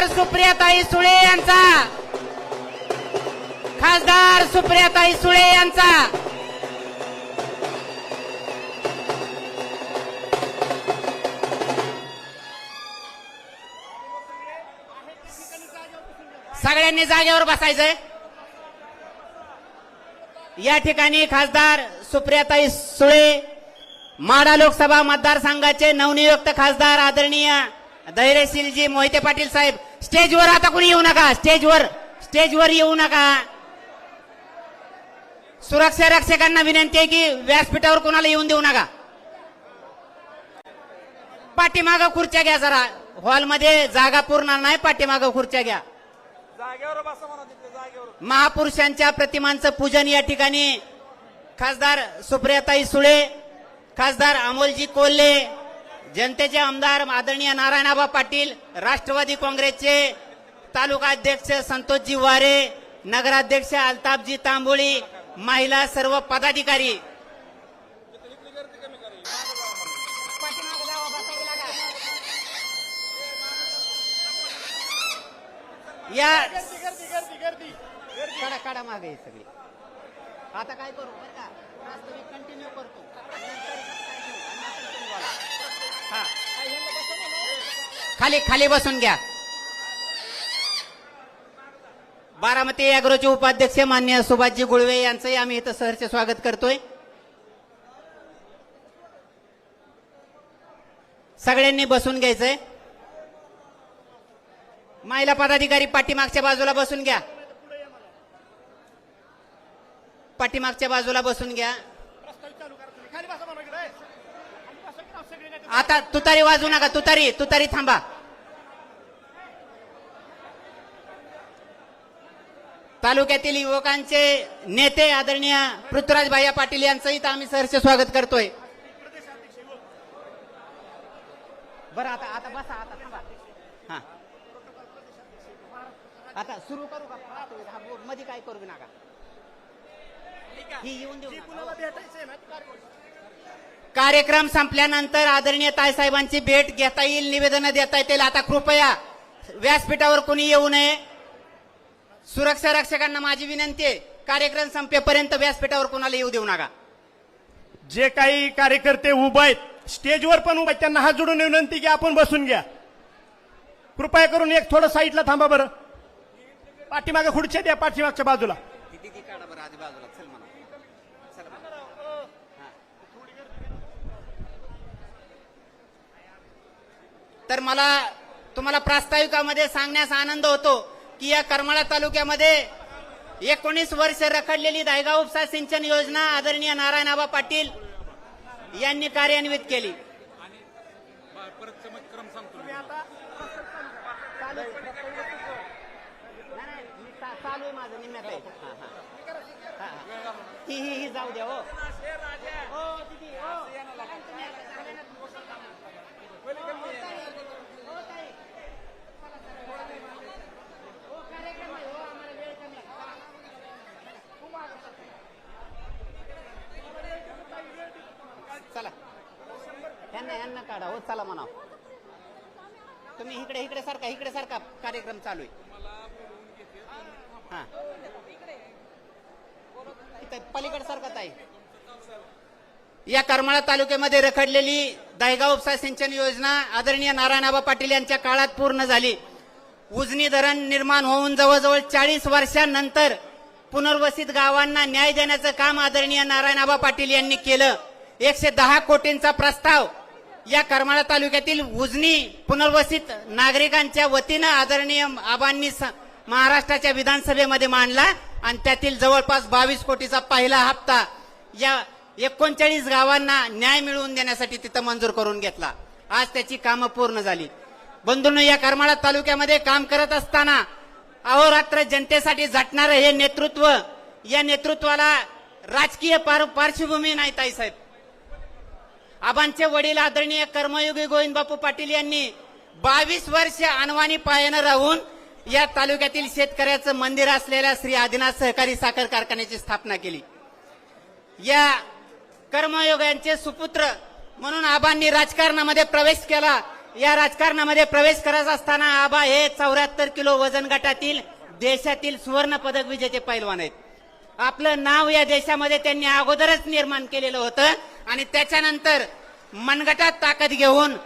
खासदार सुप्रियाताई सुळे यांचा. खासदार सुप्रियाताई सुळे यांचा. सगळ्यांनी जागेवर बसायचंय. या ठिकाणी खासदार सुप्रियाताई सुळे माडा लोकसभा मतदारसंघाचे नवनियुक्त खासदार आदरणीय धैर्यशीलजी मोहिते पाटील साहेब स्टेजवर आता कोणी येऊ नका. स्टेजवर स्टेजवर येऊ नका. सुरक्षा रक्षकांना विनंती आहे की व्यासपीठावर कोणाला येऊन देऊ नका. पाठीमागं खुर्च्या घ्या जरा. हॉलमध्ये जागा पूर्ण नाही पाठीमागं खुर्च्या घ्या. महापुरुषांच्या प्रतिमांचं पूजन या ठिकाणी खासदार सुप्रियाताई सुळे खासदार अमोलजी कोल्हे जनतेचे आमदार आदरणीय नारायणाबा पाटील राष्ट्रवादी काँग्रेसचे तालुका अध्यक्ष संतोषजी वारे नगराध्यक्ष अल्ताफजी तांबोळी महिला सर्व पदाधिकारी. या काढा काढा मागे सगळी आता काय करू? का कंटिन्यू करतो खाली खाली बसून घ्या. बारामती अॅग्रोचे उपाध्यक्ष मान्य सुभाषजी गुळवे यांचंही आम्ही इथं सहर्ष स्वागत करतोय. सगळ्यांनी बसून घ्यायचंय. महिला पदाधिकारी पाठीमागच्या बाजूला बसून घ्या. पाठीमागच्या बाजूला बसून घ्या. आता तुतारी वाजू नका तुतारी तुतारी थांबा. तालुक्यातील युवकांचे नेते आदरणीय पृथ्वीराज भाया पाटील यांचंही आम्ही सरचे स्वागत करतोय. बरं आता आता बसा आता हा. आता सुरू करू का? बोर्डमध्ये काय करू नका. ही येऊन देऊ कार्यक्रम. हो. कार्यक्रम संपल्यानंतर आदरणीय ताईसाहेबांची भेट घेता येईल निवेदन देता येतील. आता कृपया व्यासपीठावर कोणी येऊ नये. सुरक्षा रक्षकांना माझी विनंती आहे कार्यक्रम संपेपर्यंत व्यासपीठावर कोणाला येऊ देऊ नका. जे काही कार्यकर्ते उभे आहेत स्टेजवर पण उभे आहेत त्यांना हात जोडून विनंती की आपण बसून घ्या. कृपया करून एक थोडं साईडला थांबा बरं. पाठीमागे खुर्च्या द्या पाठीमागच्या बाजूला. तर मला तुम्हाला प्रास्ताविकामध्ये सांगण्यास आनंद होतो. की या करमाळा तालुक्यामध्ये एकोणीस वर्ष रखडलेली दायगाव उपसा सिंचन योजना आदरणीय नारायणआबा पाटील यांनी कार्यान्वित केली. हा, हा. हा, हा. ही ही ही जाऊ द्या हो हो, दीदी, हो. चला यांना काढा. हो चला म्हणा. तुम्ही इकडे इकडे सारखा इकडे सारखा कार्यक्रम चालू आहे. हा. पलीकडे सारखा ताई. या करमाळा तालुक्यामध्ये रखडलेली दायगाव उपसा सिंचन योजना आदरणीय नारायणाबा पाटील यांच्या काळात पूर्ण झाली. उजनी धरण निर्माण होऊन जवळजवळ चाळीस वर्षांनंतर पुनर्वसित गावांना न्याय देण्याचं काम आदरणीय नारायणाबा पाटील यांनी केलं. एकशे दहा कोटींचा प्रस्ताव या करमाळा तालुक्यातील उजनी पुनर्वसित नागरिकांच्या वतीनं आदरणीय आबांनी स- महाराष्ट्राच्या विधानसभेमध्ये मांडला आणि त्यातील जवळपास बावीस कोटीचा पहिला हप्ता या एकोणचाळीस गावांना न्याय मिळवून देण्यासाठी तिथं मंजूर करून घेतला. आज त्याची कामं पूर्ण झाली. बंधूंनो या करमाळा तालुक्यामध्ये काम करत असताना अहोरात्र जनतेसाठी झटणारं हे नेतृत्व या नेतृत्वाला राजकीय पार्श्वभूमी नाही ताईसाहेब. आबांचे वडील आदरणीय कर्मयोगी गोविंद बापू पाटील यांनी बावीस वर्ष अनवाणी पायानं राहून या तालुक्यातील शेतकऱ्याचं मंदिर असलेल्या श्री आदिनाथ सहकारी साखर कारखान्याची स्थापना केली. या कर्मयोगांचे सुपुत्र म्हणून आबांनी राजकारणामध्ये प्रवेश केला. या राजकारणामध्ये प्रवेश करत असताना आबा हे चौऱ्याहत्तर किलो वजन गटातील देशातील सुवर्ण पदक विजेते पैलवान आहेत. आपलं नाव या देशामध्ये त्यांनी अगोदरच निर्माण केलेलं होतं. आणि त्याच्यानंतर मनगटात ताकद घेऊन